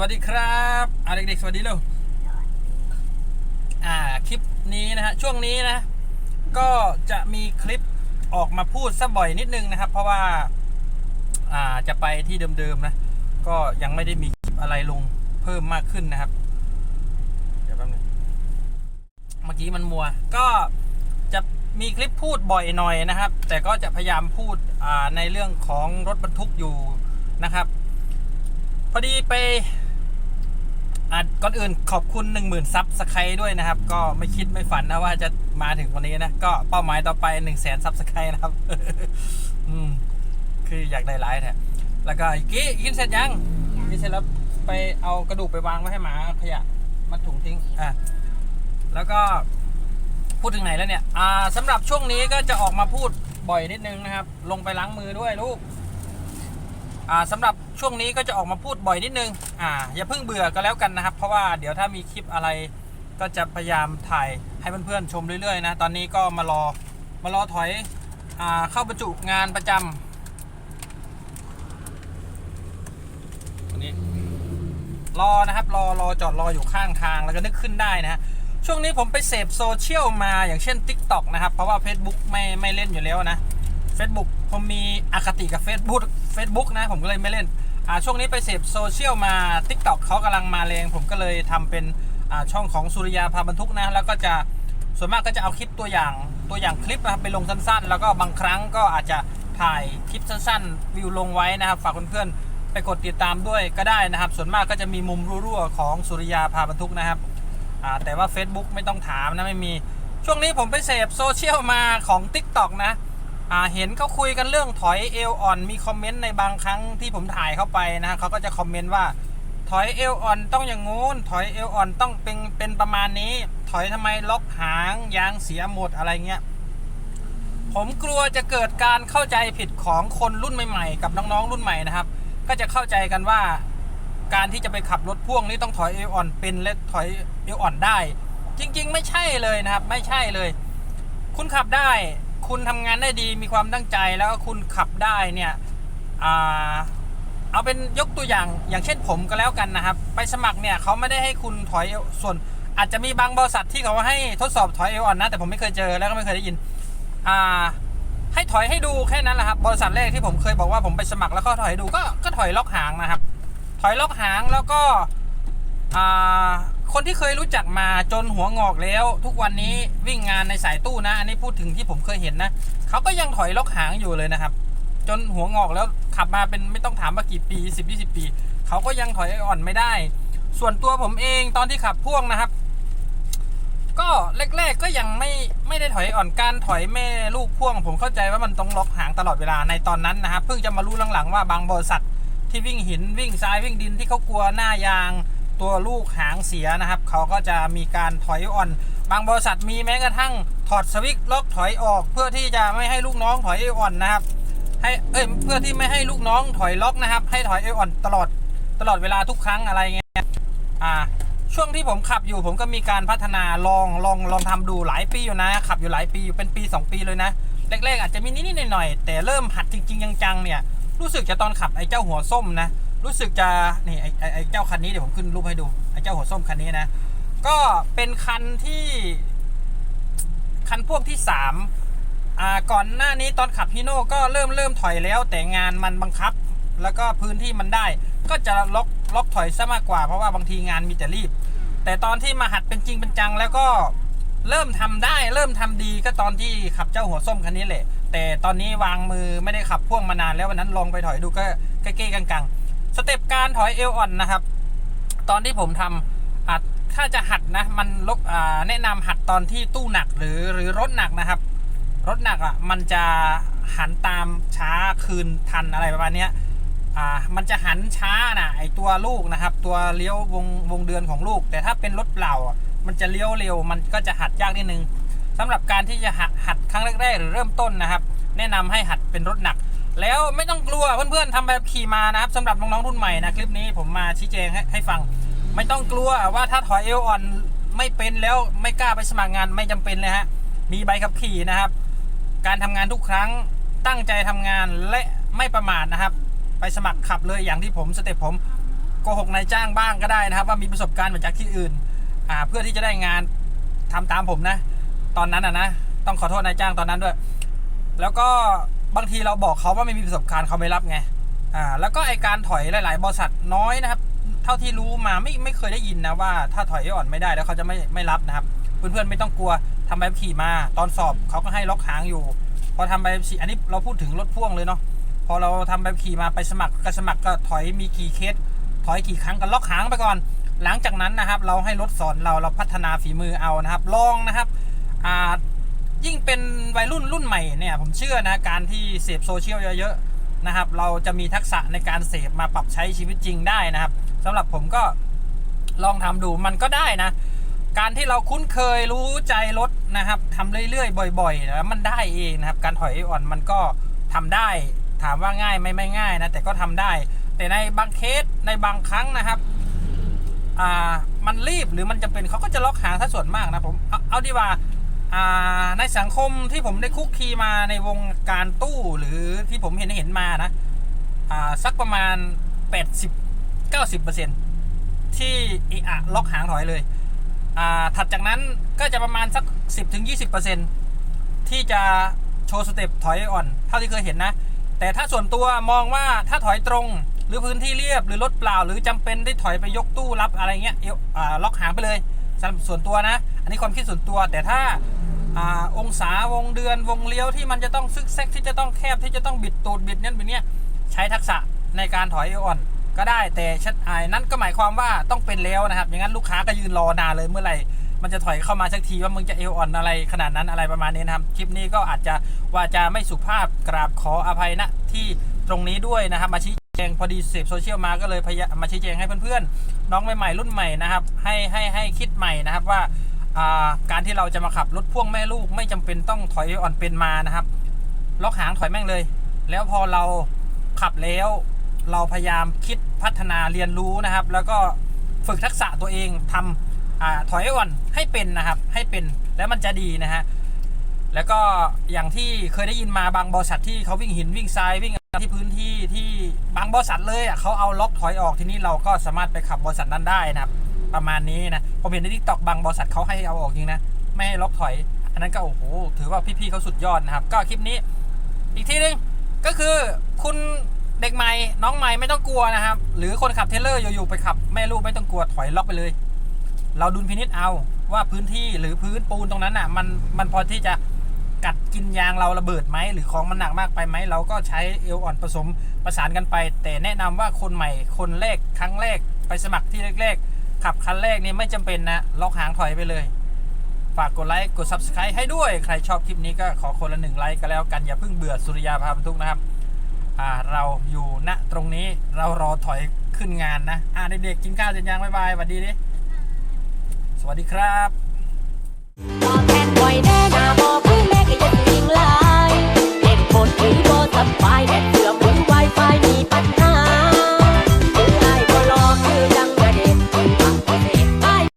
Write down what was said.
วัสดีครับอ่าเด็กๆสวัสดีเร็วอ่าคลิปนี้นะฮะช่วงนี้นะ ก็จะมีคลิปออกมาพูดซะบ่อยนิดนึงนะครับ เพราะว่าอ่าจะไปที่เดิมๆนะ ก็ยังไม่ได้มีคลิปอะไรลงเพิ่มมากขึ้นนะครับ เดี๋ยวแป๊บนึงเมื่อกี้มันมัว ก็จะมีคลิปพูดบ่อยหน่อยนะครับ แต่ก็จะพยายามพูดอ่าในเรื่องของรถบรรทุกอยู่นะครับ พอดีไป อะก่อนอื่นขอบคุณ 1 0,000ซับสไครด้วยนะครับ ก็ไม่คิดไม่ฝันนะว่าจะมาถึงวันนี้นะ ก็เป้าหมายต่อไป 1 0 0 0 0แสนซับสไครนะครับ อืม คืออยากได้ไลฟ์แท้แล้วก็อีกกี้กินเสร็จยังกินเสร็จแล้วไปเอากระดูกไปวางไว้ให้หมาขยะมาถุงทิ้งอะแล้วก็พูดถึงไหนแล้วเนี่ย อ่าสำหรับช่วงนี้ก็จะออกมาพูดบ่อยนิดนึงนะครับ ลงไปล้างมือด้วยลูก สำหรับช่วงนี้ก็จะออกมาพูดบ่อยนิดนึงอ่าอย่าเพิ่งเบื่อก็แล้วกันนะครับ เพราะว่าเดี๋ยวถ้ามีคลิปอะไรก็จะพยายามถ่ายให้เพื่อนๆชมเรื่อยๆนะ ตอนนี้ก็มารอมารอถอยอ่าเข้าบรรจุงานประจำตัวนี้รอนะครับรอรอจอดรออยู่ข้างทางแล้วก็นึกขึ้นได้นะฮะช่วงนี้ผมไปเสพโซเชียลมาอย่างเช่น TikTok นะครับ เพราะว่า Facebook ไม่ไม่เล่นอยู่แล้วนะ Facebook ผมมีอคติกับ Facebook Facebook นะ ผมก็เลยไม่เล่นอ่าช่วงนี้ไปเสพโซเชียลมา TikTok เขากำลังมาแรงผมก็เลยทำเป็นอ่าช่องของสุริยาพาบรรทุกนะ แล้วก็จะส่วนมากก็จะเอาคลิปตัวอย่างตัวอย่างคลิปนะครับไปลงสั้นๆ แล้วก็บางครั้งก็อาจจะถ่ายคลิปสั้นๆ วิวลงไว้นะครับฝากเพื่อนๆไปกดติดตามด้วยก็ได้นะครับ ส่วนมากก็จะมีมุมรั่วๆของสุริยาพาบรรทุกนะครับแต่ว่า Facebook ไม่ต้องถามนะไม่มี ช่วงนี้ผมไปเสพโซเชียลมาของ TikTok นะ เห็นเขาคุยกันเรื่องถอยเอวอ่อนมีคอมเมนต์ในบางครั้งที่ผมถ่ายเข้าไปนะเขาก็จะคอมเมนต์ว่า ถอยเอวอ่อนต้องอย่างงู้นถอยเอวอ่อนต้องเป็นเป็นประมาณนี้ ถอยทำไมล็อกหางยางเสียหมดอะไรเงี้ยผมกลัวจะเกิดการเข้าใจผิดของคนรุ่นใหม่ๆ กับน้องๆรุ่นใหม่นะครับ ก็จะเข้าใจกันว่า การที่จะไปขับรถพ่วงนี่ต้องถอยเอวอ่อนเป็นและถอยเอวอ่อนได้ จริง ๆ ไม่ใช่เลยนะครับ ไม่ใช่เลย คุณขับได้ คุณทำงานได้ดีมีความตั้งใจแล้วก็คุณขับได้เนี่ยอเอาเป็นยกตัวอย่างอย่างเช่นผมก็แล้วกันนะครับ ไปสมัครเนี่ยเขาไม่ได้ให้คุณถอยเอวส่วนอาจจะมีบางบริษัทที่เขาให้ทดสอบถอยเอวอ่อนนะ แต่ผมไม่เคยเจอแล้วก็ไม่เคยได้ยินอ่าให้ถอยให้ดูแค่นั้นแหละครับบริษัทแรกที่ผมเคยบอกว่าผมไปสมัครแล้วก็ถอยให้ดูก็ก็ถอยล็อกหางนะครับ ถอยล็อกหางแล้วก็อ่า คนที่เคยรู้จักมาจนหัวงอกแล้ว ทุกวันนี้วิ่งงานในสายตู้นะ อันนี้พูดถึงที่ผมเคยเห็นนะเขาก็ยังถอยล็อกหางอยู่เลยนะครับ จนหัวงอกแล้วขับมาเป็นไม่ต้องถามว่ากี่ปี 10 20 ปี เขาก็ยังถอยอ่อนไม่ได้ ส่วนตัวผมเองตอนที่ขับพ่วงนะครับ ก็แรกๆก็ยังไม่ไม่ได้ถอยอ่อนการถอยแม่ลูกพ่วง ผมเข้าใจว่ามันต้องล็อกหางตลอดเวลาในตอนนั้นนะครับเพิ่งจะมารู้หลังๆว่าบางบริษัทที่วิ่งหินวิ่งทรายวิ่งดินที่เขากลัวหน้ายาง ตัวลูกหางเสียนะครับ เขาก็จะมีการถอยอ่อน บางบริษัทมีแม้กระทั่งถอดสวิตช์ล็อกถอยออกเพื่อที่จะไม่ให้ลูกน้องถอยอ่อนนะครับ ให้เอ้ยเพื่อที่ไม่ให้ลูกน้องถอยล็อกนะครับ ให้ถอยอ่อนตลอดตลอดเวลาทุกครั้งอะไรเงี้ยอ่าช่วงที่ผมขับอยู่ผมก็มีการพัฒนาลองลองลองทำดูหลายปีอยู่นะ ขับอยู่หลายปีอยู่เป็นปี 2 ปีเลยนะแรกๆอาจจะมีนิดๆหน่อยๆแต่เริ่มหัดจริงๆจังๆเนี่ยรู้สึกจะตอนขับไอ้เจ้าหัวส้มนะ รู้สึกจะนี่ไอ้ไอ้เจ้าคันนี้เดี๋ยวผมขึ้นรูปให้ดูไอ้เจ้าหัวส้มคันนี้นะ ก็เป็นคันที่ คันพวกที่สามอ่าก่อนหน้านี้ตอนขับฮีโน่ก็เริ่มเริ่มถอยแล้ว แต่งานมันบังคับ แล้วก็พื้นที่มันได้ ก็จะล็อกล็อกถอยซะมากกว่าเพราะว่าบางทีงานมีแต่รีบ แต่ตอนที่มาหัดเป็นจริงเป็นจังแล้วก็เริ่มทำได้ เริ่มทำดีก็ตอนที่ขับเจ้าหัวส้มคันนี้แหละ แต่ตอนนี้วางมือไม่ได้ขับพ่วงมานานแล้ววันนั้นลองไปถอยดูก็เก้ๆกังๆ สเต็ปการถอยเอวอ่อนนะครับ ตอนที่ผมทำอะถ้าจะหัดนะ มันลกอ่าแนะนำหัดตอนที่ตู้หนักหรือหรือรถหนักนะครับ รถหนักอะมันจะหันตามช้าคืนทันอะไรประมาณเนี้ยอ่ามันจะหันช้านะไอตัวลูกนะครับ ตัวเลี้ยววงวงเดือนของลูก แต่ถ้าเป็นรถเปล่า มันจะเลี้ยวเร็ว มันก็จะหัดยากนิดนึงสำหรับการที่จะหัดหัดครั้งแรกๆหรือเริ่มต้นนะครับ แนะนำให้หัดเป็นรถหนัก แล้วไม่ต้องกลัวเพื่อนๆทำแบบขี่มานะครับสำหรับน้องๆรุ่นใหม่นะคลิปนี้ผมมาชี้แจงให้ให้ฟัง ไม่ต้องกลัวว่าถ้าถอยเอวอ่อนไม่เป็นแล้วไม่กล้าไปสมัครงานไม่จำเป็นเลยฮะมีใบขับขี่นะครับ การทำงานทุกครั้งตั้งใจทำงานและไม่ประมาทนะครับ ไปสมัครขับเลยอย่างที่ผมสเต็ปผมโกหกนายจ้างบ้างก็ได้นะครับ ว่ามีประสบการณ์มาจากที่อื่นอ่าเพื่อที่จะได้งานทำตามผมนะ ตอนนั้นอะนะต้องขอโทษนายจ้างตอนนั้นด้วย แล้วก็ บางทีเราบอกเขาว่าไม่มีประสบการณ์เขาไม่รับไงอ่าแล้วก็ไอการถอยหลาย ๆ บริษัทน้อยนะครับ เท่าที่รู้มาไม่ไม่เคยได้ยินนะว่า ถ้าถอยอ่อนไม่ได้แล้วเขาจะไม่ไม่รับนะครับ เพื่อนๆไม่ต้องกลัวทำใบขับขี่มา ตอนสอบเขาก็ให้ล็อกหางอยู่ พอทำใบขับขี่อันนี้เราพูดถึงรถพ่วงเลยเนาะพอเราทำใบขับขี่มาไปสมัครก็สมัครก็ถอยมีกี่เคสถอยกี่ครั้งก็ล็อกหางไปก่อน หลังจากนั้นนะครับ เราให้รถสอนเราเราพัฒนาฝีมือเอานะครับ ลองนะครับอ่า ยิ่งเป็นวัยรุ่นรุ่นใหม่เนี่ยผมเชื่อนะการที่เสพโซเชียลเยอะๆนะครับ เราจะมีทักษะในการเสพมาปรับใช้ชีวิตจริงได้นะครับสำหรับผมก็ลองทำดูมันก็ได้นะ การที่เราคุ้นเคยรู้ใจรถนะครับทำเรื่อยๆ บ่อยๆแล้วมันได้เองนะครับ การถอยอ่อนมันก็ทำได้ถามว่าง่ายไหมไม่ง่ายนะแต่ก็ทำได้ แต่ในบางเคสในบางครั้งนะครับอ่ามันรีบหรือมันจะเป็นเขาก็จะล็อกหางถ้าส่วนมากนะผมเอาเอาดีว่า ในสังคมที่ผมได้คุกคีมาในวงการตู้หรือที่ผมเห็นเห็นมานะาสักประมาณ 80 90ที่เอะอะล็อกหางถอยเลย ถัดจากนั้นก็จะประมาณสัก 10-20%ที่จะโชว์สเต็ปถอยอ่อน เท่าที่เคยเห็นนะ แต่ถ้าส่วนตัวมองว่าถ้าถอยตรงหรือพื้นที่เรียบหรือรถเปล่า หรือจำเป็นได้ถอยไปยกตู้รับอะไรเงี้ยเออล็อกหางไปเลยส่วนตัวนะ อันนี้ความคิดส่วนตัวแต่ถ้า อองศาวงเดือนวงเลี้ยวที่มันจะต้องซึกแซกที่จะต้องแคบที่จะต้องบิดตูดบิดนี้ยบิดเนี้ยใช้ทักษะในการถอยอ่อนก็ได้แต่ชัดไอายนั้นก็หมายความว่าต้องเป็นแล้วนะครับอย่างนั้นลูกค้าก็ยืนรอนานเลยเมื่อไหร่มันจะถอยเข้ามาสักทีว่ามึงจะเอวอ่อนอะไรขนาดนั้นอะไรประมาณนี้นะครับคลิปนี้ก็อาจจะว่าจะไม่สุภาพกราบขออภัยณที่ตรงนี้ด้วยนะครับมาชี้แจงพอดีเสพโซเชียลมาก็เลยพยายามมาชี้แจงให้เพื่อนๆน้องใหม่ๆรุ่นใหม่นะครับให้ให้ให้คิดใหม่นะครับว่า การที่เราจะมาขับรถพ่วงแม่ลูกไม่จำเป็นต้องถอยอ่อนเป็นมานะครับ ล็อกหางถอยแม่งเลย แล้วพอเราขับแล้วเราพยายามคิดพัฒนาเรียนรู้นะครับ แล้วก็ฝึกทักษะตัวเองทำอาถอยอ่อนให้เป็นนะครับ ให้เป็นแล้วมันจะดีนะฮะแล้วก็อย่างที่เคยได้ยินมาบางบริษัทที่เขาวิ่งหินวิ่งทรายวิ่งที่พื้นที่ที่บางบริษัทเลยอะเขาเอาล็อกถอยออกทีนี้เราก็สามารถไปขับบริษัทนั้นได้นะครับ ประมาณนี้นะผมเห็นในทิกตอกบางบริษัทเขาให้เอาออกจริงนะ ไม่ให้ล็อกถอย อันนั้นก็โอ้โหถือว่าพี่ๆเขาสุดยอดนะครับ ก็คลิปนี้ อีกทีหนึงก็คือคุณเด็กใหม่น้องใหม่ไม่ต้องกลัวนะครับ หรือคนขับเทเลอร์อยู่ๆไปขับแม่ลูกไม่ต้องกลัวถอยล็อกไปเลย เราดุลพินิษเอาว่าพื้นที่หรือพื้นปูนตรงนั้นอะมันมันพอที่จะกัดกินยางเราระเบิดไหมหรือของมันหนักมากไปไหมเราก็ใช้เอวอ่อนผสมประสานกันไป แต่แนะนำว่าคนใหม่คนแรกครั้งแรกไปสมัครที่แรกๆ ขับคันแรกนี่ไม่จำเป็นนะล็อกหางถอยไปเลย ฝากกดไลค์กด Subscribe ให้ด้วย ใครชอบคลิปนี้ก็ขอคนละหนึ่งไลค์ก็แล้วกันอย่าเพิ่งเบื่อสุริยาพาบรรทุกนะครับอ่าเราอยู่ณตรงนี้เรารอถอยขึ้นงานนะอ่าเด็กๆกินข้าวเสร็จยังบ๊ายบายสวัสดีดิสวัสดีครับบอกแทนบ่อยแน่นาบอกพี่แม่ก็ยังยิงลายเด็กคนที่โบสบายแต่